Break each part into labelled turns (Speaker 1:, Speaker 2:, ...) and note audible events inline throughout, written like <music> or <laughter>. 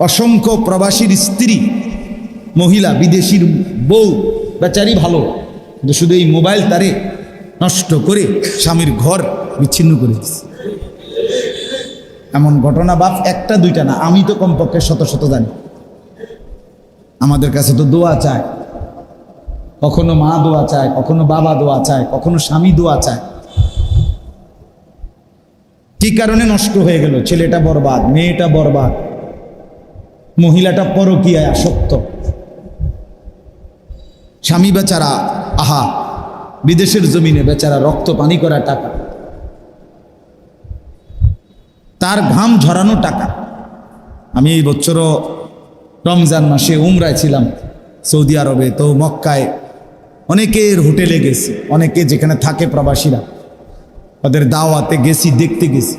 Speaker 1: অসংখ্য প্রবাসীর স্ত্রী, মহিলা, বিদেশির বউ, বেচারি ভালো। কিন্তু শুধু এই মোবাইল তারে নষ্ট করে স্বামীর ঘর বিচ্ছিন্ন করে দিচ্ছে এমন ঘটনা বাপ একটা, দুইটা না, আমি তো কমপক্ষে শত শত জানি। আমাদের কাছে তো দোয়া চায়। কখনো মা দোয়া চায়, কখনো বাবা দোয়া চায়, কখনো স্বামী দোয়া চায়। কি কারণে নষ্ট হয়ে গেল? ছেলেটা বরবাদ, মেয়েটা বরবাদ। মহিলাটা পরকীয়ায় আসক্ত। স্বামী বেচারা, আহা, বিদেশের জমিনে বেচারা রক্ত পানি করা টাকা। তার ঘাম ঝরানো টাকা। আমি এই বছরও রমজান মাসে উমরায় ছিলাম সৌদি আরবে, তো মক্কায় অনেকের হোটেলে গেছি, অনেকে যেখানে থাকে প্রবাসীরা। ওদের দাওয়াতে গেছি, দেখতে গেছি।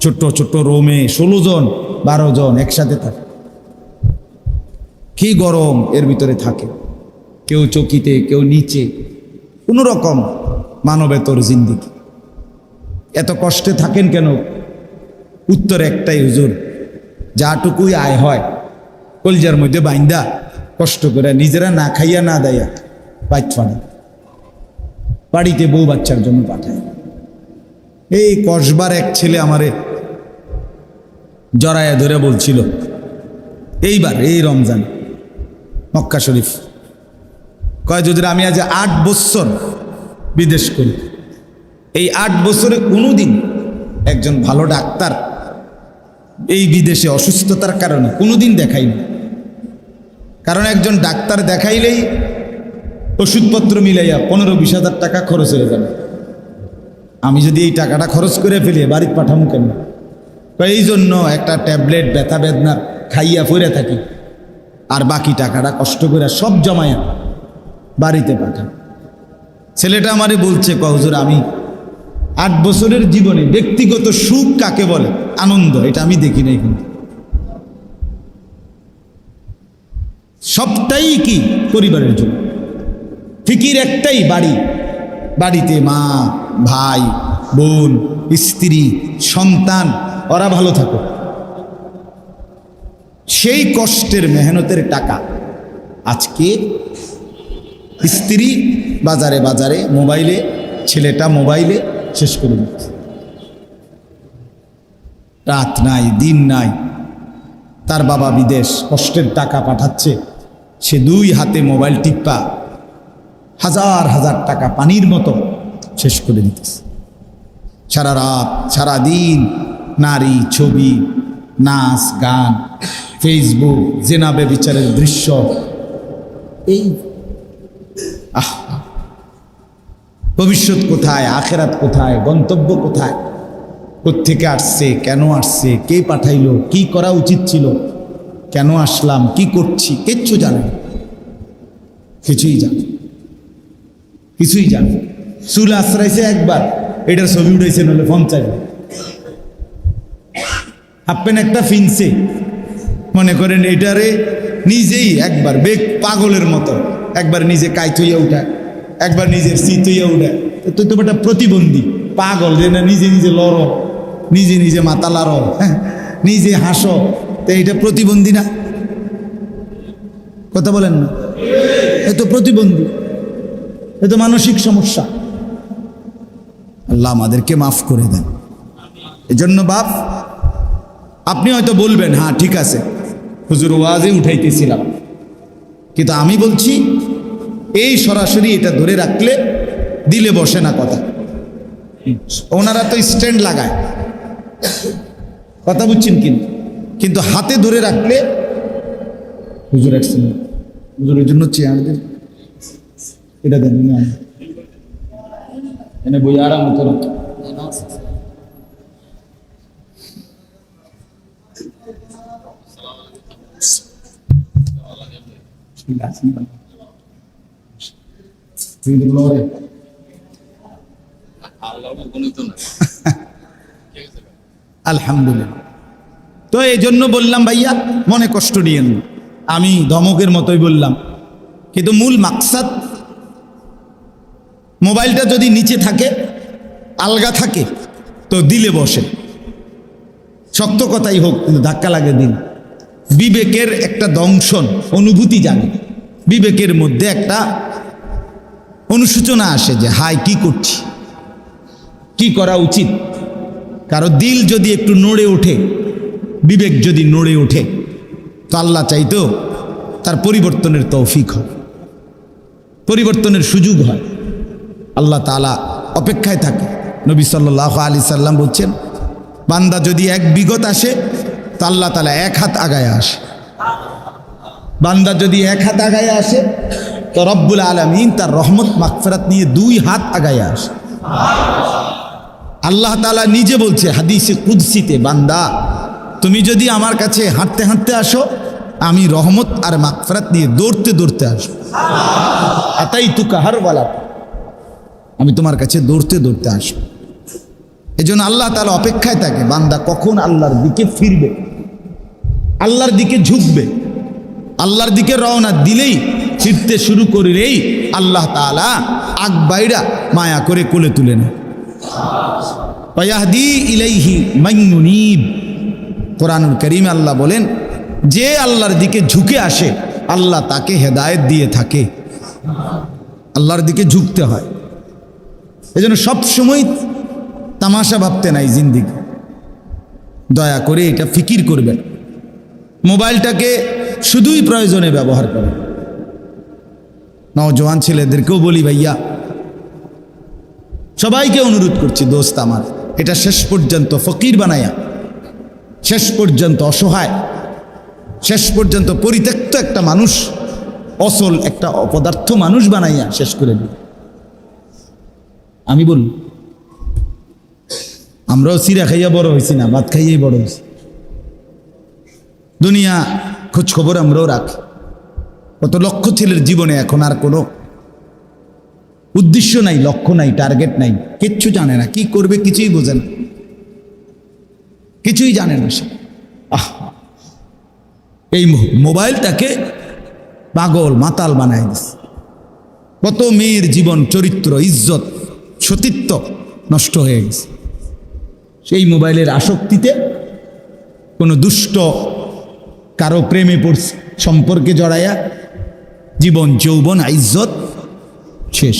Speaker 1: ছোট্ট ছোট্ট রোমে ষোলো জন, বারো জন একসাথে থাকে। কি গরম এর ভিতরে থাকে। কেউ চকিতে, কেউ নিচে। কোনো রকম মানবেতর জিন্দিগি। এত কষ্টে থাকেন কেন? উত্তর একটাই, হুজুর, যাটুকুই আয় হয়, কলজার মধ্যে বাইন্দা, কষ্ট করে নিজেরা না খাইয়া না দেয়া ফানে বাড়িতে বউ বাচ্চার জন্য পাঠায়। এই কসবার এক ছেলে আমারে জড়ায়া ধরে বলছিল, এইবার, এই রমজান, মক্কা শরীফ। কয়, যদি আমি আজ আট বছর বিদেশ করি, এই আট বছরে কোনোদিন একজন ভালো ডাক্তার এই বিদেশে অসুস্থতার কারণে কোনোদিন দেখাইনি। কারণ একজন ডাক্তার দেখাইলেই ওষুধপত্র মিলাইয়া পনেরো বিশ হাজার টাকা খরচ হয়ে যাবে। আমি যদি এই টাকাটা খরচ করে ফেলি বাড়িতে পাঠামো কেন এই জন্য একটা ট্যাবলেট, ব্যথা বেদনার খাইয়া পড়ে থাকি। আর বাকি টাকাটা কষ্ট করে সব জমায়া বাড়িতে পাঠান ছেলেটা আমারে বলছে কহজুর আমি আট বছরের জীবনে ব্যক্তিগত সুখ কাকে বলে? আনন্দ, এটা আমি দেখি নাই কিন্তু। সবটাই কি পরিবারের জন্য? ফিকির একটাই বাড়ি। বাড়িতে মা, ভাই, বোন, স্ত্রী, সন্তান ওরা ভালো থাকো। সেই কষ্টের মেহনতের টাকা আজকে স্ত্রী বাজারে বাজারে মোবাইলে, ছেলেটা মোবাইলে শেষ করে দিচ্ছে। রাত নাই, দিন নাই, তার বাবা বিদেশ, কষ্টের টাকা পাঠাচ্ছে। সে দুই হাতে মোবাইল টিপ্পা, হাজার হাজার টাকা পানির মতো শেষ করে দিতেছে। সারা রাত, সারা দিন নারী, ছবি, নাচ, গান ফেসবুক জেনাবে বিচারের দৃশ্য। এই আহ, ভবিষ্যৎ কোথায়, আখেরাত কোথায়, গন্তব্য কোথায়? কোত্থেকে আসছে, কেন আসছে, কে পাঠাইলো, কি করা উচিত ছিল? কেন আসলাম, কি করছি, কিচ্ছু জানে। কিছুই জানে কিছুই জানে চুল আশ্রাইছে একবার, এটার ছবি উঠেছে নলে পঞ্চাশ হাফ একটা ফিনছে মনে করেন এটারে নিজেই একবার বেগ পাগলের মতো একবার নিজে কাই থইয়া উঠায়, একবার নিজের সিট হইয়া উঠায়। তো তো একটা প্রতিবন্ধী, পাগল যে না নিজে নিজে লড়ো, নিজে নিজে মাথা লাড়ো হ্যাঁ নিজে হাসো। তো এটা প্রতিবন্ধী না? কথা বলেন না? এ তো প্রতিবন্ধী, এ তো মানসিক সমস্যা। আল্লাহ আমাদেরকে মাফ করে দেন। এজন্য বাপ আপনি হয়তো বলবেন হ্যাঁ ঠিক আছে। হুজুর ওয়াজে উঠাইতেছিলাম। কিন্তু আমি বলছি, এই সরাসরি এটা ধরে রাখলে দিলে বসে না কথা। ওনারা তো স্ট্যান্ড লাগায়। কথা বুঝছেন কিন্তু কিন্তু হাতে ধরে রাখলে হুজুর একশন হুজুরের জন্য চেয়ার দেন। এটা দেন এনে বই আরাম করো। <laughs> আলহামদুলিল্লাহ। তো এই জন্য বললাম, ভাইয়া, মনে কষ্ট নিয়েন। আমি ধমকের মতোই বললাম। কিন্তু মূল মাকসাদ, মোবাইলটা যদি নিচে থাকে, আলগা থাকে, তো দিলে বসে। শক্ত কথাই হোক, কিন্তু ধাক্কা লাগে দিন। বিবেকের একটা দংশন, অনুভূতি জাগে বিবেকের মধ্যে একটা অনুসূচনা আসে যে হাই কি করছি? কি করা উচিত? কারও দিল যদি একটু নড়ে ওঠে, বিবেক যদি নড়ে ওঠে, তো আল্লাহ চাইতো তার পরিবর্তনের তৌফিক হয়। পরিবর্তনের সুযোগ হয়। আল্লাহ তালা অপেক্ষায় থাকে। নবী সাল্লাহ আলি সাল্লাম বলছেন, বান্দা যদি এক বিগত আসে তো আল্লাহ তালা এক হাত আগায় আসে। বান্দা যদি এক হাত আগায় আসে, তো রব্বুল আলমিন তার রহমত মাকফেরাত নিয়ে দুই হাত আগায় আসে। আল্লাহ তালা নিজে বলছে, হাদিসে কুদ্সিতে, বান্দা, তুমি যদি আমার কাছে হাঁটতে হাঁটতে আসো, আমি রহমত আর মাকফরাত নিয়ে দৌড়তে দৌড়তে আসো এটাই তু কাহার বলা আমি তোমার কাছে দৌড়তে দৌড়তে আসব। এই জন্য আল্লাহ তালা অপেক্ষায় থাকে, বান্দা কখন আল্লাহর দিকে ফিরবে? আল্লাহর দিকে ঝুঁকবে। আল্লাহর দিকে রওনা দিলেই ফিরতে শুরু করিলেই আল্লাহ তালা আগ বাইরা মায়া করে কোলে তুলে নেয়। ওয়াহদি ইলাইহি মাইনুনিব কোরআনুল করিম আল্লাহ বলেন, যে আল্লাহর দিকে ঝুঁকে আসে, আল্লাহ তাকে হেদায়েত দিয়ে থাকে। আল্লাহর দিকে ঝুঁকতে হয়। এই জন্য সবসময় তামাশা ভাবতে নাই জিন্দিগি। দয়া করে এটা ফিকির করবেন। মোবাইলটাকে শুধুই প্রয়োজনে ব্যবহার করেন নওজোয়ান ছেলেদেরকেও বলি, ভাইয়া, সবাইকে অনুরোধ করছি, দোস্ত আমার, এটা শেষ পর্যন্ত ফকির বানাইয়া শেষ পর্যন্ত অসহায়, শেষ পর্যন্ত পরিত্যক্ত একটা মানুষ, অসল একটা অপদার্থ মানুষ বানাইয়া শেষ করে দিই আমি বলি আমরাও চিরা খাইয়া বড় হয়েছি না, ভাত খাইয়াই বড় হয়েছি দুনিয়া খোঁজ খবর আমরাও রাখি। কত লক্ষ ছেলের জীবনে এখন আর কোনো উদ্দেশ্য নাই, লক্ষ্য নাই, টার্গেট নাই, কিচ্ছু জানে না, কি করবে কিছুই বোঝে না। কিছুই জানে না সে। আহ! এই মোবাইলটাকে পাগল, মাতাল বানায় দিছে। কত মেয়ের জীবন, চরিত্র, ইজ্জত, সতীত্ব নষ্ট হয়ে গেছে। সেই মোবাইলের আসক্তিতে কোনো দুষ্ট কারও প্রেমে পড়ছে সম্পর্কে জড়াইয়া জীবন যৌবন ইজ্জত শেষ।